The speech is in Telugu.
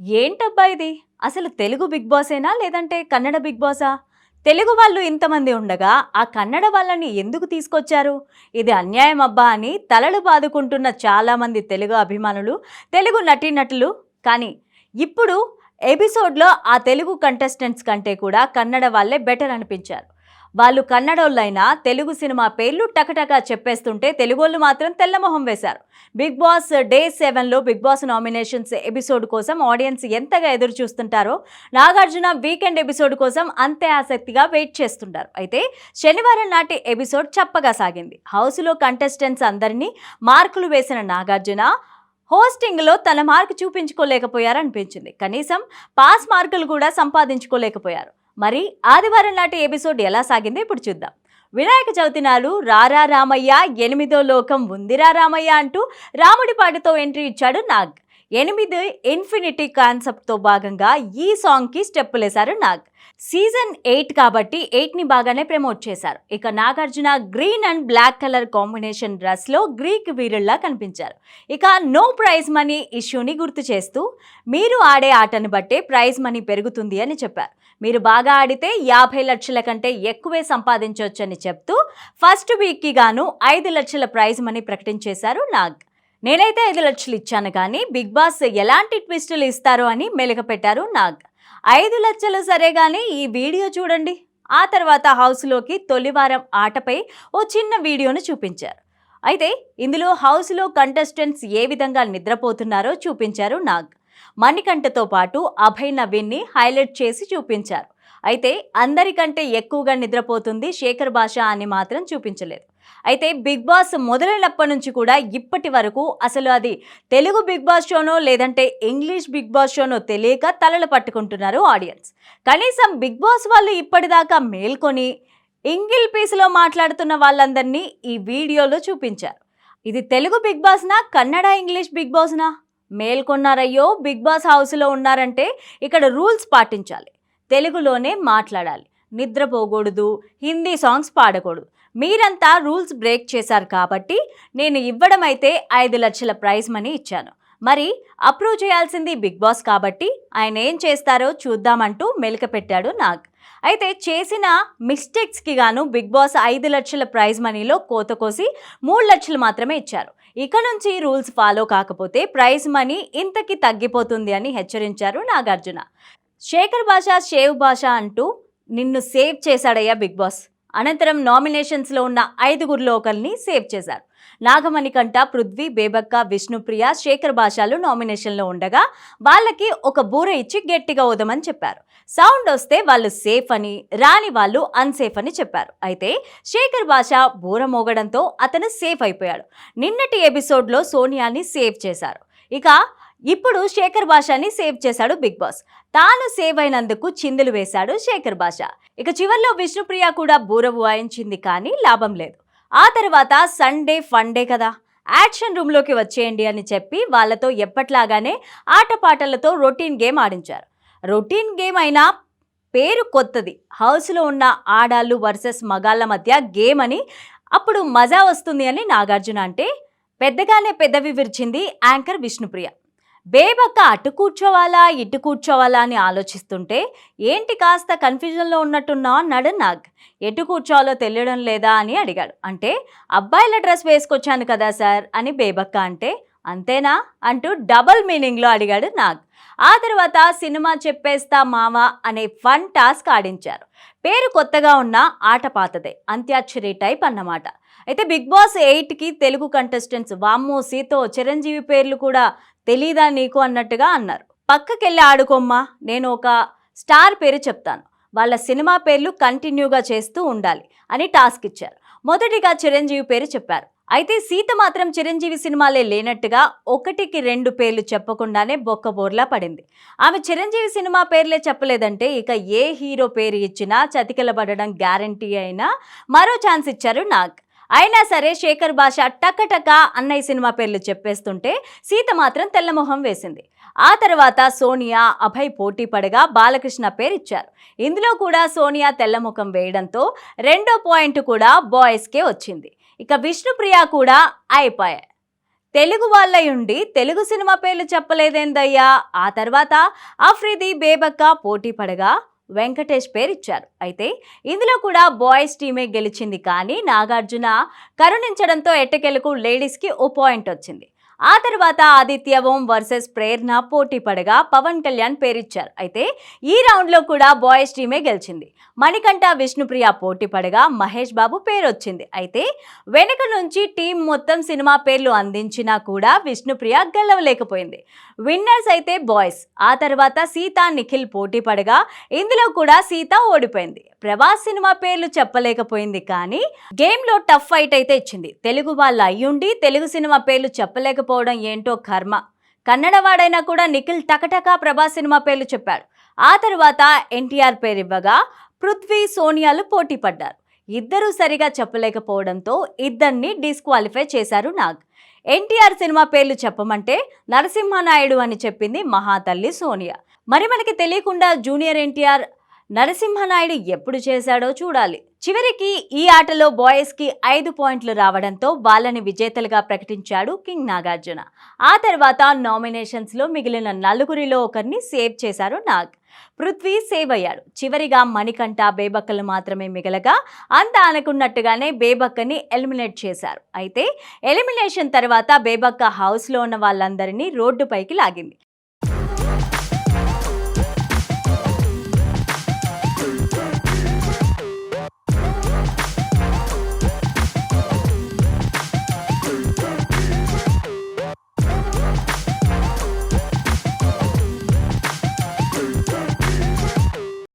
ఏంటబ్బా ఇది? అసలు తెలుగు బిగ్ బాసేనా లేదంటే కన్నడ బిగ్ బాసా? తెలుగు వాళ్ళు ఇంతమంది ఉండగా ఆ కన్నడ వాళ్ళని ఎందుకు తీసుకొచ్చారు? ఇది అన్యాయం అబ్బా అని తలలు బాదుకుంటున్న చాలామంది తెలుగు అభిమానులు తెలుగు నటీనటులు. కానీ ఇప్పుడు ఎపిసోడ్లో ఆ తెలుగు కంటెస్టెంట్స్ కంటే కూడా కన్నడ వాళ్ళే బెటర్ అనిపించారు. వాళ్ళు కన్నడోళ్ళైనా తెలుగు సినిమా పేర్లు టకటకా చెప్పేస్తుంటే తెలుగోళ్ళు మాత్రం తెల్లమొహం వేశారు. బిగ్ బాస్ డే సెవెన్లో బిగ్ బాస్ నామినేషన్స్ ఎపిసోడ్ కోసం ఆడియన్స్ ఎంతగా ఎదురు చూస్తుంటారో నాగార్జున వీకెండ్ ఎపిసోడ్ కోసం అంతే ఆసక్తిగా వెయిట్ చేస్తుంటారు. అయితే శనివారం నాటి ఎపిసోడ్ చప్పగా సాగింది. హౌస్లో కంటెస్టెంట్స్ అందరినీ మార్కులు వేసిన నాగార్జున హోస్టింగ్లో తన మార్కు చూపించుకోలేకపోయారనిపించింది. కనీసం పాస్ మార్కులు కూడా సంపాదించుకోలేకపోయారు. మరి ఆదివారం నాటి ఎపిసోడ్ ఎలా సాగిందో ఇప్పుడు చూద్దాం. వినాయక చవితి నాడు రారా రామయ్య ఎనిమిదో లోకం ఉందిరా రామయ్య అంటూ రాముడి పాటతో ఎంట్రీ ఇచ్చాడు నాగ్. ఎనిమిది ఇన్ఫినిటీ కాన్సెప్ట్తో భాగంగా ఈ సాంగ్కి స్టెప్పులేశారు నాగ్. సీజన్ ఎయిట్ కాబట్టి ఎయిట్ని బాగానే ప్రమోట్ చేశారు. ఇక Nagarjuna green and black colour combination డ్రెస్లో గ్రీక్ వీరుల్లా కనిపించారు. ఇక నో ప్రైజ్ మనీ ఇష్యూని గుర్తు చేస్తూ మీరు ఆడే ఆటను బట్టే ప్రైజ్ మనీ పెరుగుతుంది అని చెప్పారు. మీరు బాగా ఆడితే యాభై లక్షల కంటే ఎక్కువే సంపాదించవచ్చని చెప్తూ ఫస్ట్ వీక్కి గాను ఐదు లక్షల ప్రైజ్ మనీ ప్రకటించేశారు నాగ్. నేనైతే ఐదు లక్షలు ఇచ్చాను కానీ బిగ్ బాస్ ఎలాంటి ట్విస్టులు ఇస్తారో అని మెలుగపెట్టారు నాగ్. ఐదు లక్షలు సరే కానీ ఈ వీడియో చూడండి. ఆ తర్వాత హౌస్లోకి తొలివారం ఆటపై ఓ చిన్న వీడియోను చూపించారు. అయితే ఇందులో హౌస్లో కంటెస్టెంట్స్ ఏ విధంగా నిద్రపోతున్నారో చూపించారు నాగ్. మణికంఠతో పాటు అభయ్ నవీన్ని హైలైట్ చేసి చూపించారు. అయితే అందరికంటే ఎక్కువగా నిద్రపోతుంది శేఖర్ భాష అని మాత్రం చూపించలేదు. అయితే బిగ్ బాస్ మొదలైనప్పటి నుంచి కూడా ఇప్పటి వరకు అసలు అది తెలుగు బిగ్ బాస్ షోనో లేదంటే ఇంగ్లీష్ బిగ్ బాస్ షోనో తెలియక తలలు పట్టుకుంటున్నారు ఆడియన్స్. కనీసం బిగ్ బాస్ వాళ్ళు ఇప్పటిదాకా మేల్కొని ఇంగిల్ పీస్లో మాట్లాడుతున్న వాళ్ళందరినీ ఈ వీడియోలో చూపించారు. ఇది తెలుగు బిగ్ బాస్నా కన్నడ ఇంగ్లీష్ బిగ్ బాస్నా? మేల్కొన్నారయ్యో బిగ్ బాస్ హౌస్లో ఉన్నారంటే ఇక్కడ రూల్స్ పాటించాలి. తెలుగులోనే మాట్లాడాలి. నిద్రపోకూడదు హిందీ సాంగ్స్ పాడకూడదు. మీరంతా రూల్స్ బ్రేక్ చేశారు కాబట్టి నేను ఇవ్వడం అయితే ఐదు లక్షల ప్రైజ్ మనీ ఇచ్చాను. మరి అప్రూవ్ చేయాల్సింది బిగ్ బాస్ కాబట్టి ఆయన ఏం చేస్తారో చూద్దామంటూ మెలిక పెట్టాడు నాగ్. అయితే చేసిన మిస్టేక్స్కి గాను బిగ్ బాస్ ఐదు లక్షల ప్రైజ్ మనీలో కోత కోసి మూడు లక్షలు మాత్రమే ఇచ్చారు. ఇక నుంచి రూల్స్ ఫాలో కాకపోతే ప్రైజ్ మనీ ఇంతకి తగ్గిపోతుంది అని హెచ్చరించారు నాగార్జున. శేఖర్ భాష షేవ్ భాష అంటూ నిన్ను సేవ్ చేశాడయ్యా బిగ్ బాస్. అనంతరం నామినేషన్స్లో ఉన్న ఐదుగురిలో ఒకరిని సేవ్ చేశారు. నాగమణికంఠ పృథ్వీ బేబక్క విష్ణుప్రియ శేఖర్ భాషాలు నామినేషన్లో ఉండగా వాళ్ళకి ఒక బూర ఇచ్చి గట్టిగా ఊదమని చెప్పారు. సౌండ్ వస్తే వాళ్ళు సేఫ్ అని రాని వాళ్ళు అన్సేఫ్ అని చెప్పారు. అయితే శేఖర్ భాష బూర మోగడంతో అతను సేఫ్ అయిపోయాడు. నిన్నటి ఎపిసోడ్లో సోనియాని సేవ్ చేశారు. ఇక ఇప్పుడు శేఖర్ భాషాని సేవ్ చేశాడు బిగ్ బాస్. తాను సేవ్ అయినందుకు చిందులు వేశాడు శేఖర్ భాష. ఇక చివర్లో విష్ణుప్రియ కూడా బూరవు వాయించింది కానీ లాభం లేదు. ఆ తర్వాత సండే ఫండే కదా. యాక్షన్ రూమ్లోకి వచ్చేయండి అని చెప్పి వాళ్ళతో ఎప్పట్లాగానే ఆటపాటలతో రొటీన్ గేమ్ ఆడించారు. రొటీన్ గేమ్ అయినా పేరు కొత్తది. హౌస్లో ఉన్న ఆడాళ్ళు వర్సెస్ మగాళ్ళ మధ్య గేమ్ అని అప్పుడు మజా వస్తుంది అని నాగార్జున అంటే పెద్దగానే పెద్దవి విరిచింది యాంకర్ విష్ణుప్రియ. బేబక్క అటు కూర్చోవాలా ఇటు కూర్చోవాలా అని ఆలోచిస్తుంటే ఏంటి కాస్త కన్ఫ్యూజన్లో ఉన్నట్టున్నా అన్నాడు నాగ్. ఎటు కూర్చోవాలో తెలియడం లేదా అని అడిగాడు. అంటే అబ్బాయిల డ్రెస్ వేసుకొచ్చాను కదా సార్ అని బేబక్క అంటే అంతేనా? అంటూ డబల్ మీనింగ్లో అడిగాడు నాగ్. ఆ తర్వాత సినిమా చెప్పేస్తా మావా అనే ఫన్ టాస్క్ ఆడించారు. పేరు కొత్తగా ఉన్న ఆట పాతదే అంత్యాక్షరి టైప్ అన్నమాట. అయితే బిగ్ బాస్ ఎయిట్కి తెలుగు కంటెస్టెంట్స్ వామ్మో సీతో చిరంజీవి పేర్లు కూడా తెలీదా నీకు అన్నట్టుగా అన్నారు. పక్కకెళ్ళి ఆడుకోమ్మా నేను ఒక స్టార్ పేరు చెప్తాను. వాళ్ళ సినిమా పేర్లు కంటిన్యూగా చేస్తూ ఉండాలి అని టాస్క్ ఇచ్చారు. మొదటిగా చిరంజీవి పేరు చెప్పారు. అయితే సీత మాత్రం చిరంజీవి సినిమాలే లేనట్టుగా ఒకటికి రెండు పేర్లు చెప్పకుండానే బొక్కబోర్లా పడింది. ఆమె చిరంజీవి సినిమా పేర్లే చెప్పలేదంటే ఇక ఏ హీరో పేరు ఇచ్చినా చతికిలబడడం గ్యారంటీ అయినా మరో ఛాన్స్ ఇచ్చారు నాగ్. అయినా సరే శేఖర్ భాష టకటక అన్నయ్య సినిమా పేర్లు చెప్పేస్తుంటే సీత మాత్రం తెల్లమొహం వేసింది. ఆ తర్వాత సోనియా అభయ్ పోటీ పడగా బాలకృష్ణ పేరు ఇచ్చారు ఇందులో కూడా సోనియా తెల్లముఖం వేయడంతో రెండో పాయింట్ కూడా బాయ్స్కే వచ్చింది. ఇక విష్ణుప్రియ కూడా అయిపోయాయి తెలుగు వాళ్ళయుండి తెలుగు సినిమా పేర్లు చెప్పలేదేందయ్యా? ఆ తర్వాత అఫ్రిది బేబక్క పోటీ పడగా వెంకటేష్ పేరు ఇచ్చారు అయితే ఇందులో కూడా బాయ్స్ టీమే గెలిచింది కానీ నాగార్జున కరుణించడంతో ఎట్టకెలకు లేడీస్కి ఓ పాయింట్ వచ్చింది. ఆ తర్వాత ఆదిత్య ఓం వర్సెస్ ప్రేరణ పోటీ పడగా పవన్ కళ్యాణ్ పేరిచ్చారు. అయితే ఈ రౌండ్లో కూడా బాయ్స్ టీమే గెలిచింది. మణికంఠ విష్ణుప్రియ పోటీ పడగా మహేష్ బాబు పేరు వచ్చింది అయితే వెనుక నుంచి టీం మొత్తం సినిమా పేర్లు అందించినా కూడా విష్ణుప్రియ గెలవలేకపోయింది. విన్నర్స్ అయితే బాయ్స్. ఆ తర్వాత సీత నిఖిల్ పోటీ పడగా ఇందులో కూడా సీత ఓడిపోయింది. ప్రభాస్ సినిమా పేర్లు చెప్పలేకపోయింది కానీ గేమ్లో టఫ్ ఫైట్ అయితే ఇచ్చింది. తెలుగు వాళ్ళు అయ్యుండి తెలుగు సినిమా పేర్లు లేకపోవడం ఏంటో కర్మ. కన్నడవాడైనా కూడా నిఖిల్ టకటకా ప్రభాస్ సినిమా పేర్లు చెప్పాడు. ఆ తర్వాత ఎన్టీఆర్ పేరు ఇవ్వగా పృథ్వీ సోనియాలు పోటీ పడ్డారు. ఇద్దరూ సరిగా చెప్పలేకపోవడంతో ఇద్దరిని డిస్క్వాలిఫై చేశారు నాగ్. ఎన్టీఆర్ సినిమా పేర్లు చెప్పమంటే నరసింహనాయుడు అని చెప్పింది మహాతల్లి సోనియా. మరి మనకి తెలియకుండా జూనియర్ ఎన్టీఆర్ నరసింహనాయుడు ఎప్పుడు చేశాడో చూడాలి. చివరికి ఈ ఆటలో బాయ్స్కి ఐదు పాయింట్లు రావడంతో వాళ్ళని విజేతలుగా ప్రకటించాడు కింగ్ నాగార్జున. ఆ తర్వాత నామినేషన్స్లో మిగిలిన నలుగురిలో ఒకరిని సేవ్ చేశారు నాగ్. పృథ్వీ సేవ్ అయ్యాడు. చివరిగా మణికంఠ బేబక్కలు మాత్రమే మిగలగా అంత అనుకున్నట్టుగానే బేబక్కని ఎలిమినేట్ చేశారు. అయితే ఎలిమినేషన్ తర్వాత బేబక్క హౌస్లో ఉన్న వాళ్ళందరినీ రోడ్డుపైకి లాగింది.